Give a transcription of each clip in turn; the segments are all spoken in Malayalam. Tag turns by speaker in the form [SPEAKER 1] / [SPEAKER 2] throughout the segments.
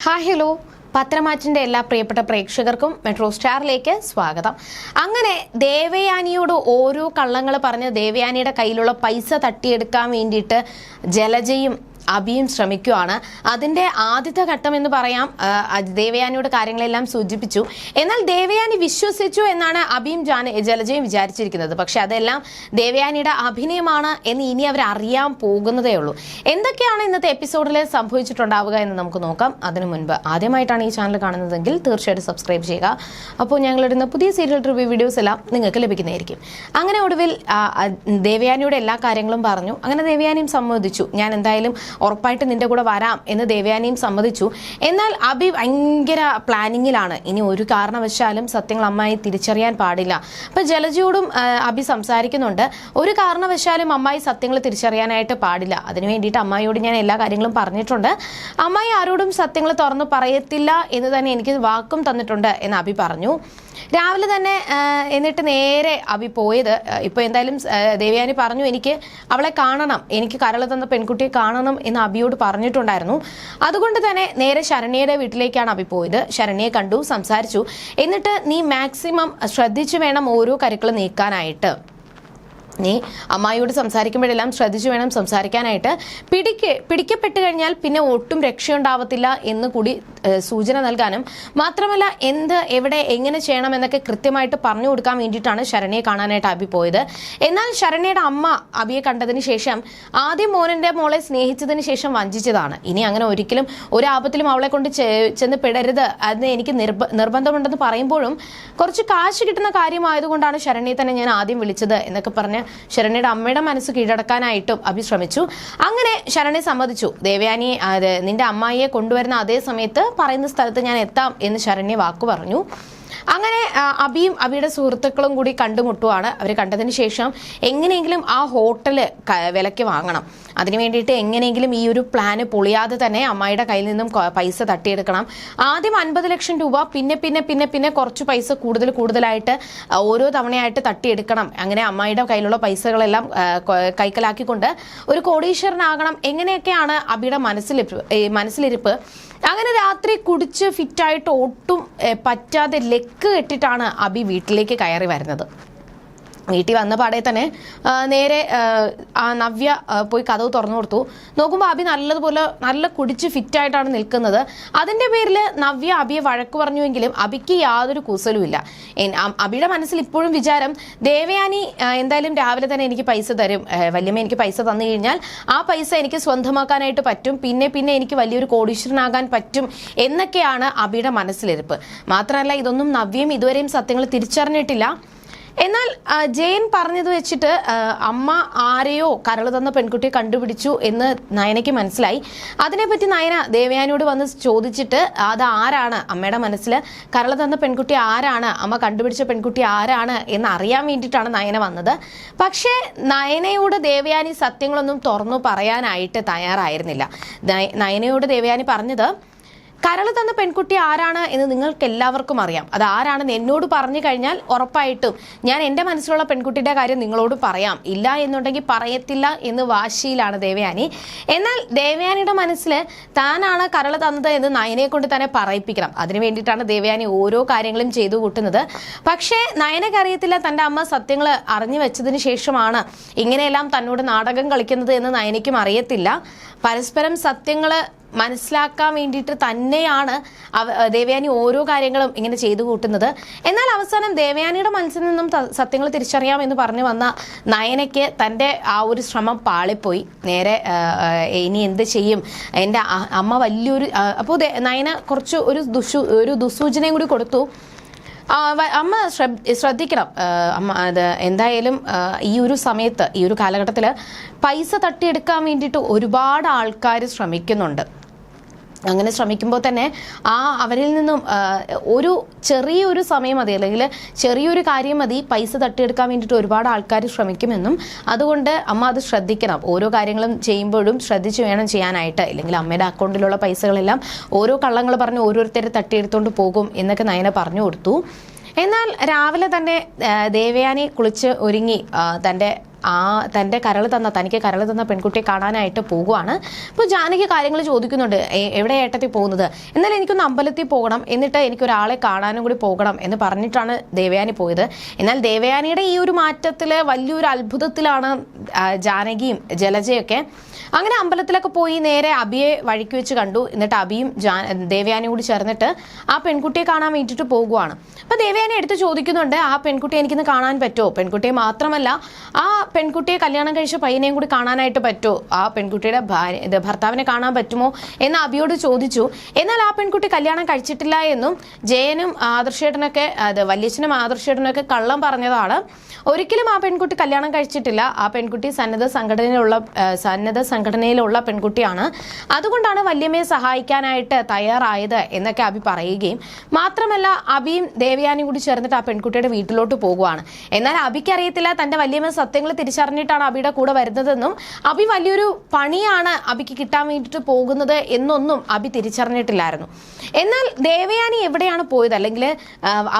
[SPEAKER 1] ഹായ് ഹലോ പത്രമാറ്റിന്റെ എല്ലാ പ്രിയപ്പെട്ട പ്രേക്ഷകർക്കും മെട്രോ സ്റ്റാറിലേക്ക് സ്വാഗതം. അങ്ങനെ ദേവയാനിയോട് ഓരോ കള്ളങ്ങൾ പറഞ്ഞ് ദേവയാനിയുടെ കയ്യിലുള്ള പൈസ തട്ടിയെടുക്കാൻ വേണ്ടിയിട്ട് ജലജയും അബിയും ശ്രമിക്കുവാണ്. അതിന്റെ ആദ്യത്തെ ഘട്ടം എന്ന് പറയാം ദേവയാനിയുടെ കാര്യങ്ങളെല്ലാം സൂചിപ്പിച്ചു. എന്നാൽ ദേവയാനി വിശ്വസിച്ചു എന്നാണ് അബിയും ജാന ജലജയും വിചാരിച്ചിരിക്കുന്നത്. പക്ഷെ അതെല്ലാം ദേവയാനിയുടെ അഭിനയമാണ് എന്ന് ഇനി അവർ അറിയാൻ പോകുന്നതേ ഉള്ളൂ. എന്തൊക്കെയാണ് ഇന്നത്തെ എപ്പിസോഡിൽ സംഭവിച്ചിട്ടുണ്ടാവുക എന്ന് നമുക്ക് നോക്കാം. അതിനു മുൻപ് ആദ്യമായിട്ടാണ് ഈ ചാനൽ കാണുന്നതെങ്കിൽ തീർച്ചയായിട്ടും സബ്സ്ക്രൈബ് ചെയ്യുക. അപ്പോൾ ഞങ്ങളിടുന്ന പുതിയ സീരിയൽ റിവ്യൂ വീഡിയോസ് എല്ലാം നിങ്ങൾക്ക് ലഭിക്കുന്നതായിരിക്കും. അങ്ങനെ ഒടുവിൽ ദേവയാനിയുടെ എല്ലാ കാര്യങ്ങളും പറഞ്ഞു. അങ്ങനെ ദേവയാനിയും സമ്മതിച്ചു. ഞാൻ എന്തായാലും ഉറപ്പായിട്ട് നിന്റെ കൂടെ വരാം എന്ന് ദേവയാനിയും സമ്മതിച്ചു. എന്നാൽ അബി ഭയങ്കര പ്ലാനിങ്ങിലാണ്. ഇനി ഒരു കാരണവശാലും സത്യങ്ങൾ അമ്മായി തിരിച്ചറിയാൻ പാടില്ല. അപ്പൊ ജലജയോടും അബി സംസാരിക്കുന്നുണ്ട്. ഒരു കാരണവശാലും അമ്മായി സത്യങ്ങൾ തിരിച്ചറിയാനായിട്ട് പാടില്ല. അതിനു വേണ്ടിയിട്ട് അമ്മായിയോട് ഞാൻ എല്ലാ കാര്യങ്ങളും പറഞ്ഞിട്ടുണ്ട്. അമ്മായി ആരോടും സത്യങ്ങൾ തുറന്നു പറയത്തില്ല എന്ന് തന്നെ എനിക്ക് വാക്കും തന്നിട്ടുണ്ട് എന്ന് അബി പറഞ്ഞു. രാവിലെ തന്നെ എന്നിട്ട് നേരെ അബി പോയത് ഇപ്പോൾ ഇപ്പൊ എന്തായാലും ദേവയാനി പറഞ്ഞു എനിക്ക് അവളെ കാണണം എനിക്ക് കരൾ തന്ന പെൺകുട്ടിയെ കാണണം എന്ന് അബിയോട് പറഞ്ഞിട്ടുണ്ടായിരുന്നു. അതുകൊണ്ട് തന്നെ നേരെ ശരണ്യയുടെ വീട്ടിലേക്കാണ് അബി പോയത്. ശരണ്യെ കണ്ടു സംസാരിച്ചു. എന്നിട്ട് നീ മാക്സിമം ശ്രദ്ധിച്ചു വേണം ഓരോ കരുക്കൾ നീക്കാനായിട്ട്. നീ അമ്മായിയോട് സംസാരിക്കുമ്പോഴെല്ലാം ശ്രദ്ധിച്ചു വേണം സംസാരിക്കാനായിട്ട്. പിടിക്ക് പിടിക്കപ്പെട്ട് കഴിഞ്ഞാൽ പിന്നെ ഒട്ടും രക്ഷയുണ്ടാവത്തില്ല എന്ന് കൂടി സൂചന നൽകാനും. മാത്രമല്ല എന്ത് എവിടെ എങ്ങനെ ചെയ്യണം എന്നൊക്കെ കൃത്യമായിട്ട് പറഞ്ഞു കൊടുക്കാൻ വേണ്ടിയിട്ടാണ് ശരണയെ കാണാനായിട്ട് അബി പോയത്. എന്നാൽ ശരണയുടെ അമ്മ അബിയെ കണ്ടതിന് ശേഷം ആദ്യം മോനന്റെ മോളെ സ്നേഹിച്ചതിന് ശേഷം വഞ്ചിച്ചതാണ്. ഇനി അങ്ങനെ ഒരിക്കലും ഒരു ആപത്തിലും അവളെ കൊണ്ട് ചെന്ന് പെടരുത് അതിന് എനിക്ക് നിർബ നിർബന്ധമുണ്ടെന്ന് പറയുമ്പോഴും കുറച്ച് കാശ് കിട്ടുന്ന കാര്യമായതുകൊണ്ടാണ് ശരണിയെ തന്നെ ഞാൻ ആദ്യം വിളിച്ചത് എന്നൊക്കെ പറഞ്ഞ് ശരണ്യയുടെ അമ്മയുടെ മനസ്സ് കീഴടക്കാനായിട്ടും അഭി ശ്രമിച്ചു. അങ്ങനെ ശരണ്യ സമ്മതിച്ചു. ദേവയാനിയെ നിന്റെ അമ്മായിയെ കൊണ്ടുവരുന്ന അതേ സമയത്ത് പറയുന്ന സ്ഥലത്ത് ഞാൻ എത്താം എന്ന് ശരണ്യ വാക്കു പറഞ്ഞു. അങ്ങനെ അബിയും അബിയുടെ സുഹൃത്തുക്കളും കൂടി കണ്ടുമുട്ടുവാണ്. അവർ കണ്ടതിന് ശേഷം എങ്ങനെയെങ്കിലും ആ ഹോട്ടൽ വിലയ്ക്ക് വാങ്ങണം. അതിനു വേണ്ടിയിട്ട് എങ്ങനെയെങ്കിലും ഈ ഒരു പ്ലാന് പൊളിയാതെ തന്നെ അമ്മായിയുടെ കയ്യിൽ നിന്നും പൈസ തട്ടിയെടുക്കണം. ആദ്യം അൻപത് ലക്ഷം രൂപ പിന്നെ പിന്നെ പിന്നെ പിന്നെ കുറച്ച് പൈസ കൂടുതൽ കൂടുതലായിട്ട് ഓരോ തവണയായിട്ട് തട്ടിയെടുക്കണം. അങ്ങനെ അമ്മായിയുടെ കയ്യിലുള്ള പൈസകളെല്ലാം കൈക്കലാക്കിക്കൊണ്ട് ഒരു കോടീശ്വരനാകണം. എങ്ങനെയൊക്കെയാണ് അബിയുടെ മനസ്സിലിരിപ്പ് മനസ്സിലിരിപ്പ്? അങ്ങനെ രാത്രി കുടിച്ച് ഫിറ്റായിട്ട് ഒട്ടും പറ്റാതെ ലെക്ക് കെട്ടിട്ടാണ് അബി വീട്ടിലേക്ക് കയറി വരുന്നത്. വീട്ടിൽ വന്ന പാടെ തന്നെ നേരെ ആ, നവ്യ പോയി കഥവ് തുറന്നു കൊടുത്തു. നോക്കുമ്പോൾ അബി നല്ലതുപോലെ നല്ല കുടിച്ച് ഫിറ്റായിട്ടാണ് നിൽക്കുന്നത്. അതിന്റെ പേരിൽ നവ്യ അബിയെ വഴക്ക് പറഞ്ഞുവെങ്കിലും അബിക്ക് യാതൊരു കുസലുമില്ല അബിയുടെ മനസ്സിൽ ഇപ്പോഴും വിചാരം ദേവയാനി എന്തായാലും രാവിലെ തന്നെ എനിക്ക് പൈസ തരും. വലിയമ്മ വല്യമ്മ എനിക്ക് പൈസ തന്നു കഴിഞ്ഞാൽ ആ പൈസ എനിക്ക് സ്വന്തമാക്കാനായിട്ട് പറ്റും. പിന്നെ പിന്നെ എനിക്ക് വലിയൊരു കോടീശ്വരനാകാൻ പറ്റും. എന്നൊക്കെയാണ് അബിയുടെ മനസ്സിലിരിപ്പ്. മാത്രമല്ല ഇതൊന്നും നവ്യയും ഇതുവരെയും സത്യങ്ങൾ തിരിച്ചറിഞ്ഞിട്ടില്ല. എന്നാൽ ജയൻ പറഞ്ഞത് വെച്ചിട്ട് അമ്മ ആരെയോ കരൾ തന്ന പെൺകുട്ടിയെ കണ്ടുപിടിച്ചു എന്ന് നയനയ്ക്ക് മനസ്സിലായി. അതിനെപ്പറ്റി നയന ദേവയാനിയോട് വന്ന് ചോദിച്ചിട്ട് അത് ആരാണ്? അമ്മയുടെ മനസ്സിൽ കരൾ തന്ന പെൺകുട്ടി ആരാണ്? അമ്മ കണ്ടുപിടിച്ച പെൺകുട്ടി ആരാണ്? എന്ന് അറിയാൻ വേണ്ടിയിട്ടാണ് നയന വന്നത്. പക്ഷേ നയനയോട് ദേവയാനി സത്യങ്ങളൊന്നും തുറന്നു പറയാനായിട്ട് തയ്യാറായിരുന്നില്ല. നയ- നയനയോട് ദേവയാനി പറഞ്ഞത് കരൾ തന്ന പെൺകുട്ടി ആരാണ് എന്ന് നിങ്ങൾക്ക് എല്ലാവർക്കും അറിയാം. അത് ആരാണെന്ന് എന്നോട് പറഞ്ഞു കഴിഞ്ഞാൽ ഉറപ്പായിട്ടും ഞാൻ എന്റെ മനസ്സിലുള്ള പെൺകുട്ടിയുടെ കാര്യം നിങ്ങളോട് പറയാം. ഇല്ല എന്നുണ്ടെങ്കിൽ പറയത്തില്ല എന്ന് വാശിയിലാണ് ദേവയാനി. എന്നാൽ ദേവയാനിയുടെ മനസ്സിൽ താനാണ് കരൾ തന്നത് എന്ന് നയനെ കൊണ്ട് തന്നെ പറയിപ്പിക്കണം. അതിനു വേണ്ടിയിട്ടാണ് ദേവയാനി ഓരോ കാര്യങ്ങളും ചെയ്തു കൂട്ടുന്നത്. പക്ഷേ നയനക്ക് അറിയത്തില്ല തന്റെ അമ്മ സത്യങ്ങൾ അറിഞ്ഞു വെച്ചതിന് ശേഷമാണ് ഇങ്ങനെയെല്ലാം തന്നോട് നാടകം കളിക്കുന്നത് എന്ന് നയനയ്ക്കും അറിയത്തില്ല. പരസ്പരം സത്യങ്ങൾ മനസ്സിലാക്കാൻ വേണ്ടിയിട്ട് തന്നെയാണ് ദേവയാനി ഓരോ കാര്യങ്ങളും ഇങ്ങനെ ചെയ്തു കൂട്ടുന്നത്. എന്നാൽ അവസാനം ദേവയാനിയുടെ മനസ്സിൽ നിന്നും സത്യങ്ങൾ തിരിച്ചറിയാം എന്ന് പറഞ്ഞു വന്ന നയനയ്ക്ക് തന്റെ ആ ഒരു ശ്രമം പാളിപ്പോയി. നേരെ ഇനി എന്ത് ചെയ്യും? എന്റെ അമ്മ വലിയൊരു അപ്പോൾ നയന കുറച്ച് ഒരു ദുഷു ഒരു ദുസൂചനയും കൂടി കൊടുത്തു. അമ്മ ശ്രദ്ധ- ശ്രദ്ധിക്കണം. അമ്മ അത് എന്തായാലും ഈ ഒരു സമയത്ത് ഈ ഒരു കാലഘട്ടത്തിൽ പൈസ തട്ടിയെടുക്കാൻ വേണ്ടിയിട്ട് ഒരുപാട് ആൾക്കാർ ശ്രമിക്കുന്നുണ്ട്. അങ്ങനെ ശ്രമിക്കുമ്പോൾ തന്നെ ആ അവരിൽ നിന്നും ഒരു ചെറിയൊരു സമയം മതി അല്ലെങ്കിൽ ചെറിയൊരു കാര്യം മതി പൈസ തട്ടിയെടുക്കാൻ വേണ്ടിയിട്ട് ഒരുപാട് ആൾക്കാർ ശ്രമിക്കുമെന്നും അതുകൊണ്ട് അമ്മ അത് ശ്രദ്ധിക്കണം. ഓരോ കാര്യങ്ങളും ചെയ്യുമ്പോഴും ശ്രദ്ധിച്ച് വേണം ചെയ്യാനായിട്ട്. അല്ലെങ്കിൽ അമ്മയുടെ അക്കൗണ്ടിലുള്ള പൈസകളെല്ലാം ഓരോ കള്ളങ്ങൾ പറഞ്ഞ് ഓരോരുത്തരെ തട്ടിയെടുത്തുകൊണ്ട് പോകും എന്നൊക്കെ നയന പറഞ്ഞു കൊടുത്തു. എന്നാൽ രാവിലെ തന്നെ ദേവയാനി കുളിച്ച് ഒരുങ്ങി തന്റെ ആ തന്റെ കരൾ തന്ന തനിക്ക് കരൾ തന്ന പെൺകുട്ടിയെ കാണാനായിട്ട് പോകുവാണ്. അപ്പോൾ ജാനകി കാര്യങ്ങൾ ചോദിക്കുന്നുണ്ട് "എ- എവിടെ ഏട്ടത്തിൽ പോകുന്നത്? എന്നാൽ എനിക്കൊന്ന് അമ്പലത്തിൽ പോകണം എന്നിട്ട് എനിക്കൊരാളെ കാണാനും കൂടി പോകണം എന്ന് പറഞ്ഞിട്ടാണ് ദേവയാനി പോയത്. എന്നാൽ ദേവയാനിയുടെ ഈ ഒരു മാറ്റത്തിൽ വലിയൊരു അത്ഭുതത്തിലാണ് ജാനകിയും ജലജയൊക്കെ അങ്ങനെ അമ്പലത്തിലൊക്കെ പോയി നേരെ അബിയെ വഴിക്ക് വെച്ച് കണ്ടു. എന്നിട്ട് അബിയും ജാ ദേവയാനിയും കൂടി ചേർന്നിട്ട് ആ പെൺകുട്ടിയെ കാണാൻ വേണ്ടിയിട്ട് പോകുവാണ്. അപ്പൊ ദേവയാനി എടുത്ത് ചോദിക്കുന്നുണ്ട് ആ പെൺകുട്ടിയെ എനിക്കിന്ന് കാണാൻ പറ്റുമോ? പെൺകുട്ടിയെ മാത്രമല്ല ആ പെൺകുട്ടിയെ കല്യാണം കഴിച്ച പയ്യനെയും കൂടി കാണാനായിട്ട് പറ്റുമോ? ആ പെൺകുട്ടിയുടെ ഭർത്താവിനെ കാണാൻ പറ്റുമോ? എന്ന് അബിയോട് ചോദിച്ചു. എന്നാൽ ആ പെൺകുട്ടി കല്യാണം കഴിച്ചിട്ടില്ല എന്നും ജയനും ആദർശേട്ടനൊക്കെ അത് വല്യച്ഛനും ആദർശേട്ടനൊക്കെ കള്ളം പറഞ്ഞതാണ്. ഒരിക്കലും ആ പെൺകുട്ടി കല്യാണം കഴിച്ചിട്ടില്ല. ആ പെൺകുട്ടി സന്നദ്ധ സംഘടനയിലുള്ള സന്നദ്ധ സംഘടനയിലുള്ള പെൺകുട്ടിയാണ്. അതുകൊണ്ടാണ് വല്യമ്മയെ സഹായിക്കാനായിട്ട് തയ്യാറായത് എന്നൊക്കെ അബി പറയുകയും മാത്രമല്ല അബിയും ദേവയാനിയും കൂടി ചേർന്നിട്ട് ആ പെൺകുട്ടിയുടെ വീട്ടിലോട്ട് പോകുവാണ്. എന്നാൽ അബിക്ക് അറിയത്തില്ല തന്റെ വല്യമ്മ സത്യങ്ങൾ തിരിച്ചറിഞ്ഞിട്ടാണ് അബിയുടെ കൂടെ വരുന്നതെന്നും അബി വലിയൊരു പണിയാണ് അബിക്ക് കിട്ടാൻ വേണ്ടിയിട്ട് പോകുന്നത് എന്നൊന്നും അബി തിരിച്ചറിഞ്ഞിട്ടില്ലായിരുന്നു. എന്നാൽ ദേവയാനി എവിടെയാണ് പോയത്? അല്ലെങ്കിൽ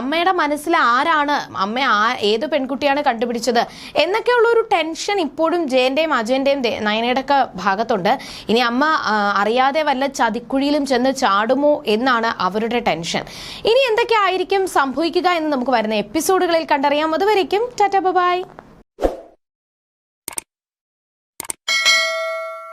[SPEAKER 1] അമ്മയുടെ മനസ്സിൽ ആരാണ് അമ്മ ആ ഏത് പെൺകുട്ടിയാണ് കണ്ടുപിടിച്ചത് എന്നൊക്കെയുള്ള ഒരു ടെൻഷൻ ഇപ്പോഴും ജയന്റെയും അജയന്റെയും നയനയുടെ ഒക്കെ ഭാഗത്തുണ്ട്. ഇനി അമ്മ അറിയാതെ വല്ല ചതിക്കുഴിയിലും ചെന്ന് ചാടുമോ എന്നാണ് അവരുടെ ടെൻഷൻ. ഇനി എന്തൊക്കെയായിരിക്കും സംഭവിക്കുക എന്ന് നമുക്ക് വരുന്ന എപ്പിസോഡുകളിൽ കണ്ടറിയാം. അതുവരയ്ക്കും ടാറ്റ ബൈ.